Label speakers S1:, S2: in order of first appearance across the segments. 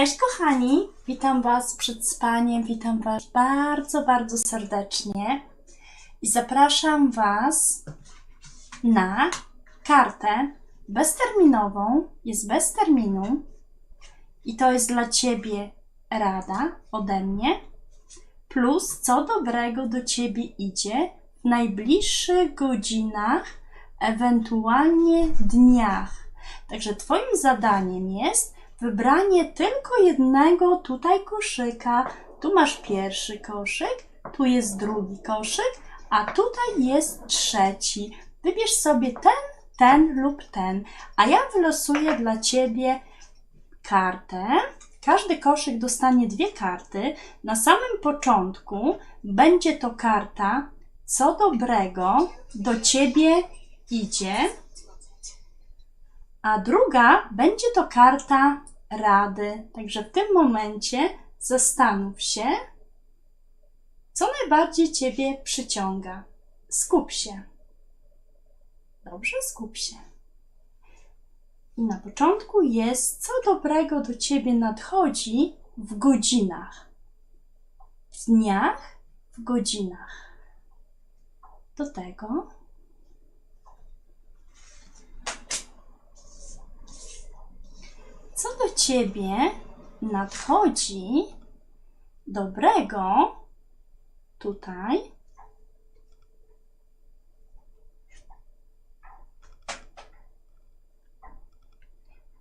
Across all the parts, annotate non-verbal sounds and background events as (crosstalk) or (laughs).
S1: Cześć kochani, witam Was przed spaniem, witam Was bardzo, bardzo serdecznie. I zapraszam Was na kartę bezterminową, jest bez terminu. I to jest dla Ciebie rada ode mnie, plus co dobrego do Ciebie idzie w najbliższych godzinach, ewentualnie dniach. Także Twoim zadaniem jest wybranie tylko jednego tutaj koszyka. Tu masz pierwszy koszyk, tu jest drugi koszyk, a tutaj jest trzeci. Wybierz sobie ten, ten lub ten, a ja wylosuję dla Ciebie kartę. Każdy koszyk dostanie dwie karty. Na samym początku będzie to karta, co dobrego do Ciebie idzie, a druga będzie to karta rady. Także w tym momencie zastanów się, co najbardziej Ciebie przyciąga. Skup się. Dobrze, skup się. I na początku jest, co dobrego do Ciebie nadchodzi w godzinach. W dniach, w godzinach. Do tego co do ciebie nadchodzi dobrego tutaj.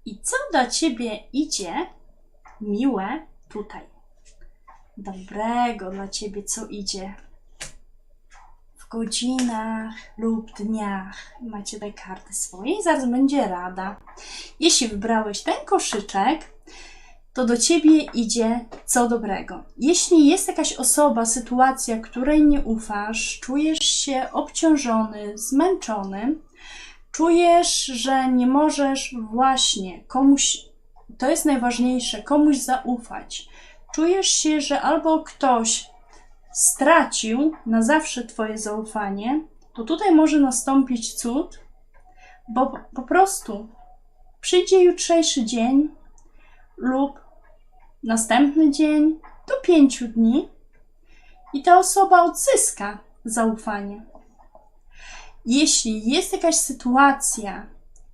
S1: I co do ciebie idzie miłe tutaj. Dobrego dla ciebie, co idzie godzinach lub dniach. Macie tutaj karty swoje i zaraz będzie rada. Jeśli wybrałeś ten koszyczek, to do ciebie idzie co dobrego. Jeśli jest jakaś osoba, sytuacja, której nie ufasz, czujesz się obciążony, zmęczony, czujesz, że nie możesz właśnie komuś, to jest najważniejsze, komuś zaufać. Czujesz się, że albo ktoś stracił na zawsze Twoje zaufanie, to tutaj może nastąpić cud, bo po prostu przyjdzie jutrzejszy dzień lub następny dzień do pięciu dni i ta osoba odzyska zaufanie. Jeśli jest jakaś sytuacja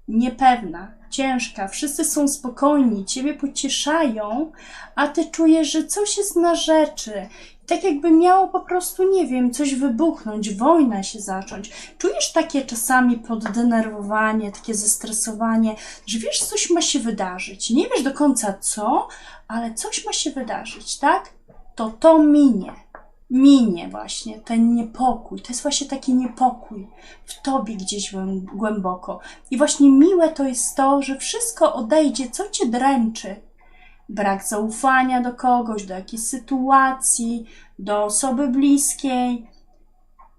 S1: niepewna, ciężka, wszyscy są spokojni, ciebie pocieszają, a ty czujesz, że coś jest na rzeczy tak jakby miało po prostu, nie wiem, coś wybuchnąć, wojna się zacząć. Czujesz takie czasami poddenerwowanie, takie zestresowanie, że wiesz, coś ma się wydarzyć. Nie wiesz do końca co, ale coś ma się wydarzyć, tak? To to minie. Minie właśnie ten niepokój. To jest właśnie taki niepokój w tobie gdzieś głęboko. I właśnie miłe to jest to, że wszystko odejdzie, co cię dręczy, brak zaufania do kogoś, do jakiejś sytuacji, do osoby bliskiej,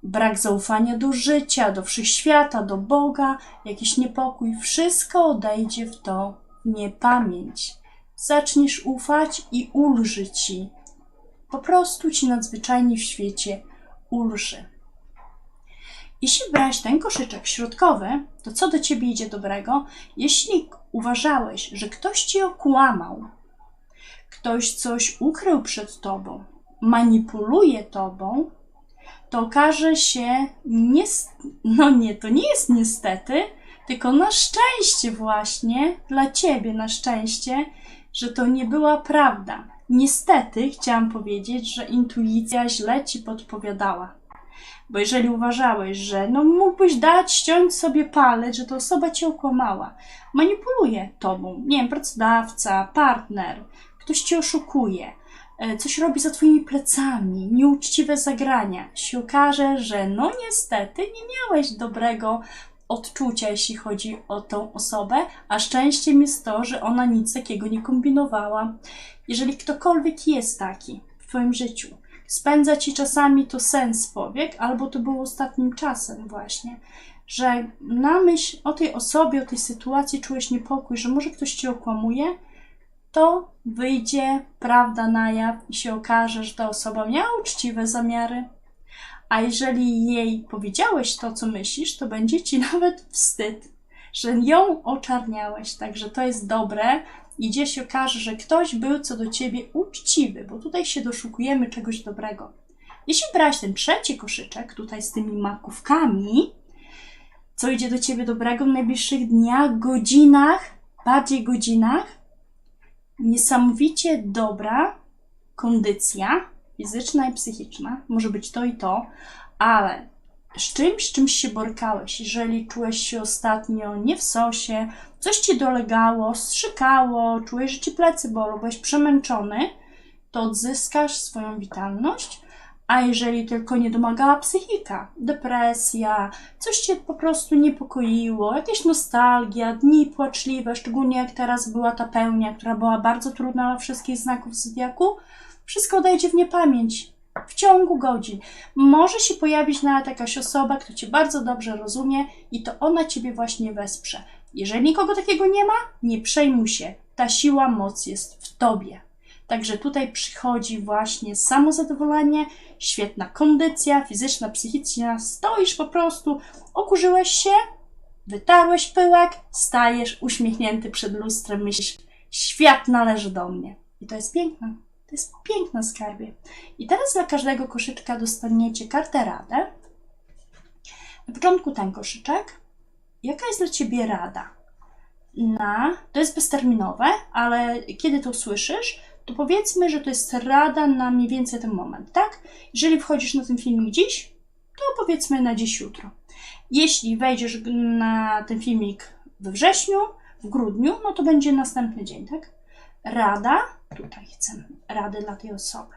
S1: brak zaufania do życia, do wszechświata, do Boga, jakiś niepokój, wszystko odejdzie w to niepamięć. Zaczniesz ufać i ulży ci. Po prostu ci nadzwyczajnie w świecie ulży. Jeśli brałeś ten koszyczek środkowy, to co do ciebie idzie dobrego? Jeśli uważałeś, że ktoś ci okłamał, ktoś coś ukrył przed tobą, manipuluje tobą, to okaże się, nie, no nie, to nie jest niestety, tylko na szczęście właśnie, dla ciebie na szczęście, że to nie była prawda. Niestety chciałam powiedzieć, że intuicja źle ci podpowiadała. Bo jeżeli uważałeś, że no mógłbyś dać, ściąć sobie palec, że to osoba cię okłamała, manipuluje tobą, nie wiem, pracodawca, partner, ktoś cię oszukuje, e, coś robi za twoimi plecami, nieuczciwe zagrania, się okaże, że no niestety nie miałeś dobrego odczucia, jeśli chodzi o tą osobę, a szczęściem jest to, że ona nic takiego nie kombinowała. Jeżeli ktokolwiek jest taki w twoim życiu, spędza ci czasami to sens powiek, albo to było ostatnim czasem właśnie, że na myśl o tej osobie, o tej sytuacji czułeś niepokój, że może ktoś ci okłamuje, to wyjdzie prawda na jaw i się okaże, że ta osoba miała uczciwe zamiary. A jeżeli jej powiedziałeś to, co myślisz, to będzie ci (laughs) nawet wstyd, że ją oczarniałeś. Także to jest dobre. i gdzie się okaże, że ktoś był co do ciebie uczciwy, bo tutaj się doszukujemy czegoś dobrego. Jeśli brać ten trzeci koszyczek, tutaj z tymi makówkami, co idzie do ciebie dobrego w najbliższych dniach, godzinach, bardziej godzinach, niesamowicie dobra kondycja fizyczna i psychiczna, może być to i to, ale z czymś, czymś się borykałeś, jeżeli czułeś się ostatnio nie w sosie, coś ci dolegało, strzykało, czułeś, że ci plecy bolą, byłeś przemęczony, to odzyskasz swoją witalność, a jeżeli tylko nie domagała psychika, depresja, coś cię po prostu niepokoiło, jakieś nostalgia, dni płaczliwe, szczególnie jak teraz była ta pełnia, która była bardzo trudna dla wszystkich znaków zodiaku, wszystko odejdzie w niepamięć w ciągu godzin. Może się pojawić nawet jakaś osoba, która cię bardzo dobrze rozumie i to ona ciebie właśnie wesprze. Jeżeli nikogo takiego nie ma, nie przejmuj się. Ta siła, moc jest w tobie. Także tutaj przychodzi właśnie samozadowolenie, świetna kondycja fizyczna, psychiczna. Stoisz po prostu, okurzyłeś się, wytarłeś pyłek, stajesz uśmiechnięty przed lustrem, myślisz, świat należy do mnie. I to jest piękne. To jest piękne skarbie. I teraz dla każdego koszyczka dostaniecie kartę radę. Na początku ten koszyczek. Jaka jest dla Ciebie rada? Na, to jest bezterminowe, ale kiedy to słyszysz, to powiedzmy, że to jest rada na mniej więcej ten moment, tak? Jeżeli wchodzisz na ten filmik dziś, to powiedzmy na dziś jutro. Jeśli wejdziesz na ten filmik we wrześniu, w grudniu, no to będzie następny dzień, tak? Rada, tutaj chcę rady dla tej osoby.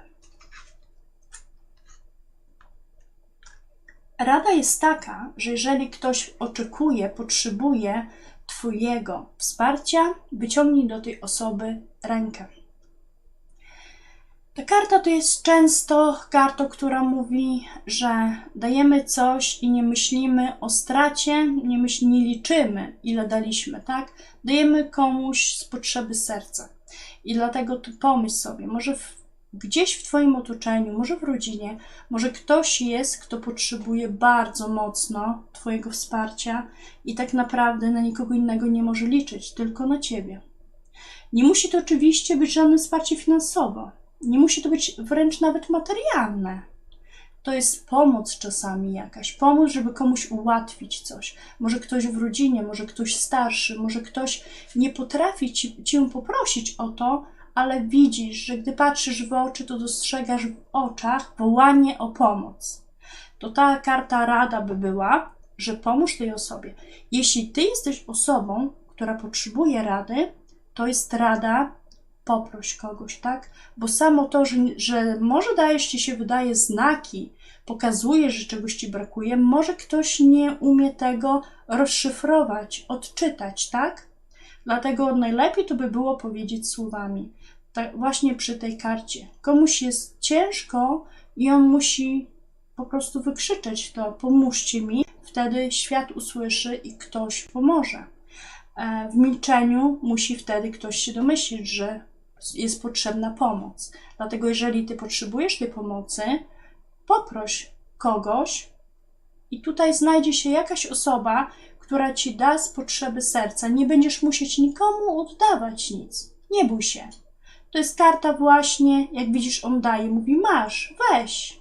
S1: Rada jest taka, że jeżeli ktoś oczekuje, potrzebuje Twojego wsparcia, wyciągnij do tej osoby rękę. Ta karta to jest często karta, która mówi, że dajemy coś i nie myślimy o stracie, nie, myśl, nie liczymy, ile daliśmy, tak? Dajemy komuś z potrzeby serca. I dlatego tu pomyśl sobie, może w, gdzieś w Twoim otoczeniu, może w rodzinie, może ktoś jest, kto potrzebuje bardzo mocno Twojego wsparcia i tak naprawdę na nikogo innego nie może liczyć, tylko na Ciebie. Nie musi to oczywiście być żadne wsparcie finansowe, nie musi to być wręcz nawet materialne. To jest pomoc czasami jakaś, pomoc, żeby komuś ułatwić coś. Może ktoś w rodzinie, może ktoś starszy, może ktoś nie potrafi ci, cię poprosić o to, ale widzisz, że gdy patrzysz w oczy, to dostrzegasz w oczach wołanie o pomoc. To ta karta rada by była, że pomóż tej osobie. Jeśli ty jesteś osobą, która potrzebuje rady, to jest rada poproś kogoś, tak? Bo samo to, że, że może dajesz ci się wydaje znaki, pokazuje, że czegoś ci brakuje, może ktoś nie umie tego rozszyfrować, odczytać, tak? Dlatego najlepiej to by było powiedzieć słowami. Tak właśnie przy tej karcie. Komuś jest ciężko i on musi po prostu wykrzyczeć to, pomóżcie mi. Wtedy świat usłyszy i ktoś pomoże. E, w milczeniu musi wtedy ktoś się domyślić, że jest potrzebna pomoc. Dlatego, jeżeli ty potrzebujesz tej pomocy, poproś kogoś i tutaj znajdzie się jakaś osoba, która ci da z potrzeby serca. Nie będziesz musieć nikomu oddawać nic. Nie bój się. To jest karta właśnie, jak widzisz, on daje, mówi: Masz, weź,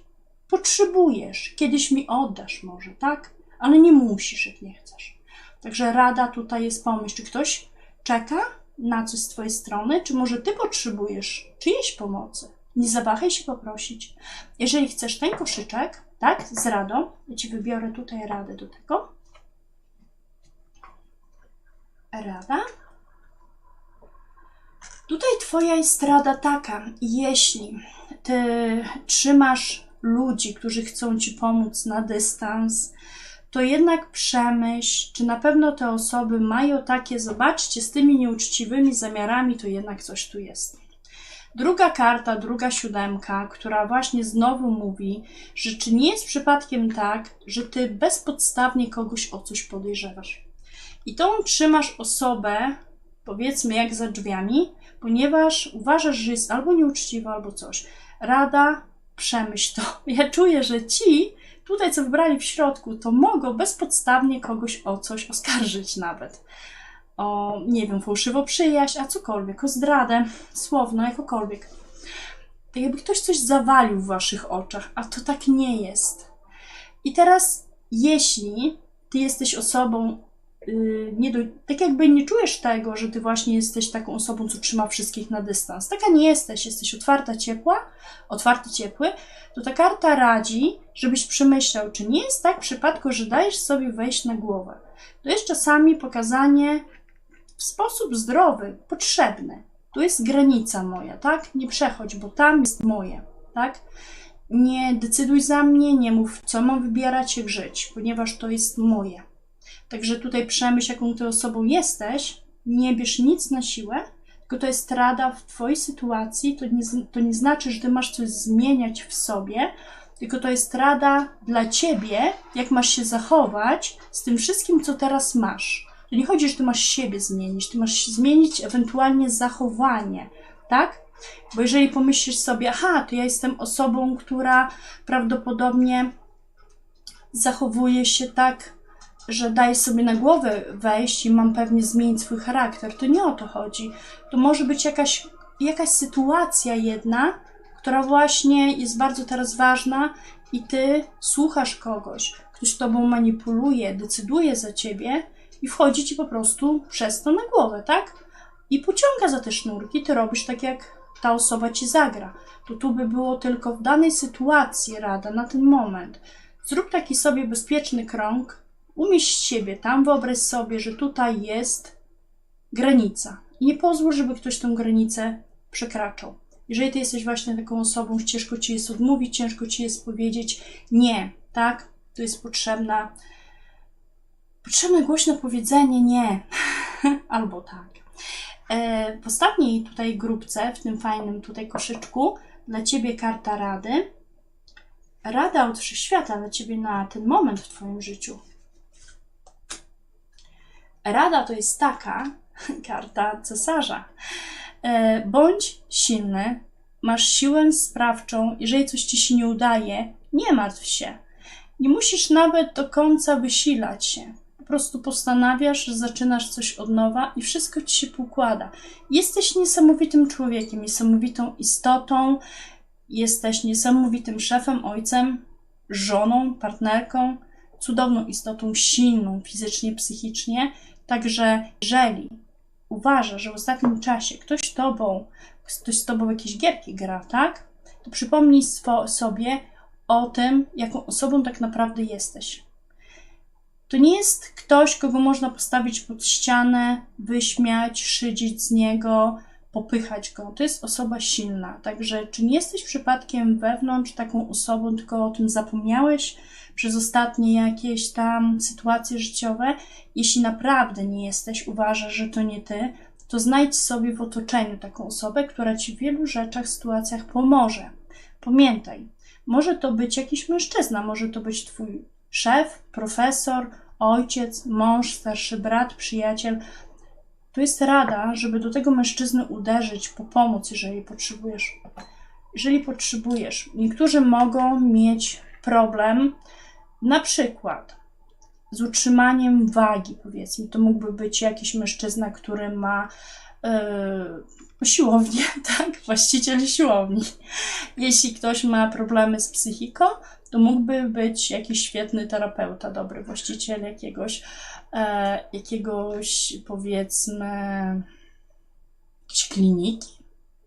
S1: potrzebujesz, kiedyś mi oddasz, może, tak? Ale nie musisz, jak nie chcesz. Także rada tutaj jest pomyśl, czy ktoś czeka na coś z Twojej strony, czy może Ty potrzebujesz czyjejś pomocy. Nie zawahaj się poprosić. Jeżeli chcesz ten koszyczek, tak, z radą, ja Ci wybiorę tutaj radę do tego. Rada. Tutaj Twoja jest rada taka, jeśli Ty trzymasz ludzi, którzy chcą Ci pomóc na dystans, to jednak przemyśl, czy na pewno te osoby mają takie, zobaczcie, z tymi nieuczciwymi zamiarami, to jednak coś tu jest. Druga karta, druga siódemka, która właśnie znowu mówi, że czy nie jest przypadkiem tak, że ty bezpodstawnie kogoś o coś podejrzewasz. I tą trzymasz osobę, powiedzmy, jak za drzwiami, ponieważ uważasz, że jest albo nieuczciwa, albo coś. Rada, przemyśl to. (laughs) Ja czuję, że ci tutaj, co wybrali w środku, to mogą bezpodstawnie kogoś o coś oskarżyć nawet. o, nie wiem, fałszywą przyjaźń, a cokolwiek, o zdradę, słowno, jakokolwiek. Tak jakby ktoś coś zawalił w waszych oczach, a to tak nie jest. I teraz, jeśli ty jesteś osobą, nie do, tak jakby nie czujesz tego, że ty właśnie jesteś taką osobą, co trzyma wszystkich na dystans. Taka nie jesteś, jesteś otwarta, ciepła, otwarty, ciepły, to ta karta radzi, żebyś przemyślał, czy nie jest tak w przypadku, że dajesz sobie wejść na głowę. To jest czasami pokazanie w sposób zdrowy, potrzebny. Tu jest granica moja, tak? Nie przechodź, bo tam jest moje, tak? Nie decyduj za mnie, nie mów, co mam wybierać, jak żyć, ponieważ to jest moje. Także tutaj przemyśl, jaką ty osobą jesteś, nie bierz nic na siłę, tylko to jest rada w twojej sytuacji, to nie, to nie znaczy, że ty masz coś zmieniać w sobie, tylko to jest rada dla ciebie, jak masz się zachować z tym wszystkim, co teraz masz. To nie chodzi, że ty masz siebie zmienić, ty masz zmienić ewentualnie zachowanie, tak? Bo jeżeli pomyślisz sobie, aha, to ja jestem osobą, która prawdopodobnie zachowuje się tak, że daje sobie na głowę wejść i mam pewnie zmienić swój charakter, to nie o to chodzi. To może być jakaś, jakaś sytuacja jedna, która właśnie jest bardzo teraz ważna i ty słuchasz kogoś, ktoś tobą manipuluje, decyduje za ciebie i wchodzi ci po prostu przez to na głowę, tak? I pociąga za te sznurki, ty robisz tak, jak ta osoba ci zagra. To tu by było tylko w danej sytuacji rada na ten moment. Zrób taki sobie bezpieczny krąg, umieść siebie tam, wyobraź sobie, że tutaj jest granica. I nie pozwól, żeby ktoś tę granicę przekraczał. Jeżeli ty jesteś właśnie taką osobą, ciężko ci jest odmówić, ciężko ci jest powiedzieć nie, tak? To jest potrzebna, potrzebne głośne powiedzenie nie, (laughs) albo tak. E, w ostatniej tutaj grupce, w tym fajnym tutaj koszyczku, dla ciebie karta rady. Rada od wszechświata dla ciebie na ten moment w twoim życiu. Rada to jest taka, (laughs) karta cesarza. E, bądź silny, masz siłę sprawczą, jeżeli coś ci się nie udaje, nie martw się. Nie musisz nawet do końca wysilać się. Po prostu postanawiasz, zaczynasz coś od nowa i wszystko ci się pokłada. Jesteś niesamowitym człowiekiem, niesamowitą istotą, jesteś niesamowitym szefem, ojcem, żoną, partnerką, cudowną istotą, silną fizycznie, psychicznie. Także jeżeli uważa, że w ostatnim czasie ktoś tobą, ktoś z tobą jakieś gierki gra, tak? To przypomnij sobie o tym, jaką osobą tak naprawdę jesteś. To nie jest ktoś, kogo można postawić pod ścianę, wyśmiać, szydzić z niego, popychać go. To jest osoba silna. Także, czy nie jesteś przypadkiem wewnątrz taką osobą, tylko o tym zapomniałeś przez ostatnie jakieś tam sytuacje życiowe? Jeśli naprawdę nie jesteś, uważasz, że to nie ty, to znajdź sobie w otoczeniu taką osobę, która ci w wielu rzeczach, sytuacjach pomoże. Pamiętaj, może to być jakiś mężczyzna, może to być twój szef, profesor, ojciec, mąż, starszy brat, przyjaciel. To jest rada, żeby do tego mężczyzny uderzyć po jeżeli potrzebujesz. Jeżeli potrzebujesz. Niektórzy mogą mieć problem, na przykład z utrzymaniem wagi, powiedzmy. To mógłby być jakiś mężczyzna, który ma yy, siłownię, (laughs) tak? Właściciel siłowni. Jeśli ktoś ma problemy z psychiką, to mógłby być jakiś świetny terapeuta, dobry właściciel jakiegoś, e, jakiegoś powiedzmy, jakiejś kliniki.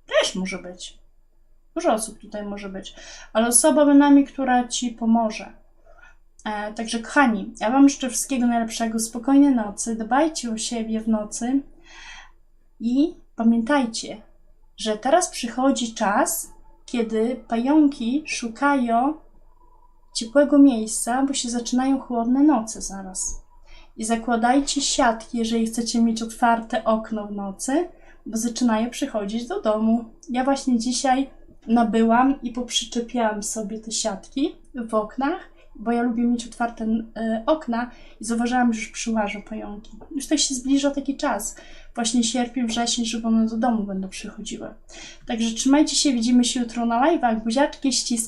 S1: Też może być. Dużo osób tutaj może być, ale osoba bynajmniej, która ci pomoże. E, także kochani, ja Wam życzę wszystkiego najlepszego, spokojnej nocy, dbajcie o siebie w nocy i pamiętajcie, że teraz przychodzi czas, kiedy pająki szukają ciepłego miejsca, bo się zaczynają chłodne noce zaraz. I zakładajcie siatki, jeżeli chcecie mieć otwarte okno w nocy, bo zaczynają przychodzić do domu. Ja właśnie dzisiaj nabyłam i poprzyczepiałam sobie te siatki w oknach bo ja lubię mieć otwarte e, okna i zauważyłam, że już przyłażą pająki. Już tak się zbliża taki czas, właśnie sierpień, wrzesień, żeby one do domu będą przychodziły. Także trzymajcie się, widzimy się jutro na live'ach, buziaczki, ścisk.